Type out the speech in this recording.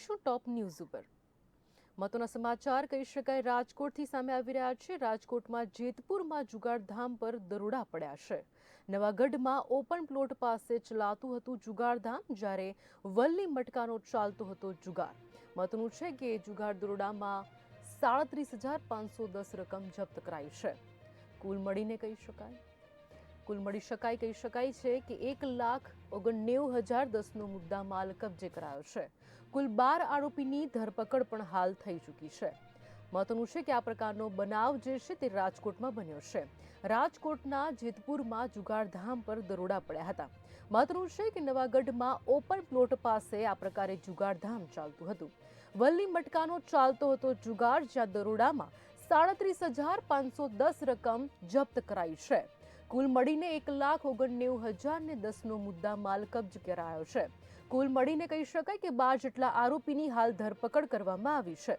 કરીશું ટોપ ન્યૂઝ ઉપર. મહત્વના સમાચાર કહી શકાય, રાજકોટથી સામે આવી રહ્યા છે. રાજકોટમાં જેતપુરમાં જુગારધામ પર દરોડા પડ્યા છે. નવાગઢમાં ઓપન પ્લોટ પાસે ચલાતું હતું જુગારધામ, જ્યારે વલ્લી મટકાનો ચાલતો હતો જુગાર. મહત્વનું છે કે જુગાર દરોડામાં સાડત્રીસ હજાર પાંચસો દસ રકમ જપ્ત કરાઈ છે. કુલ મળીને કહી શકાય. કુલ મળી શકાય, કહી શકાય છે કે એક લાખ ઓગણનેવું હજાર દસનો મુદ્દા માલ કબજે કરાયો છે. કુલ બાર આરોપીની ધરપકડ પણ હાલ થઈ ચૂકી છે. મહત્વનું છે કે આ પ્રકારનો બનાવ જે છે તે રાજકોટમાં બન્યો છે. રાજકોટના જેતપુરમાં જુગારધામ પર દરોડા પડ્યા હતા. મહત્વનું છે કે નવાગઢમાં ઓપન પ્લોટ પાસે આ પ્રકારે જુગારધામ ચાલતું હતું. વલ્લી મટકાનો ચાલતો હતો જુગાર, જ્યાં દરોડામાં સાડત્રીસ હજાર પાંચસો દસ રકમ જપ્ત કરાઈ છે. કુલ મળીને એક લાખ ઓગણનેવું હજાર ને દસનો મુદ્દા માલ કબજ કરાયો છે. કુલ મળીને કહી શકાય કે બાર જેટલા આરોપીની હાલ ધરપકડ કરવામાં આવી છે.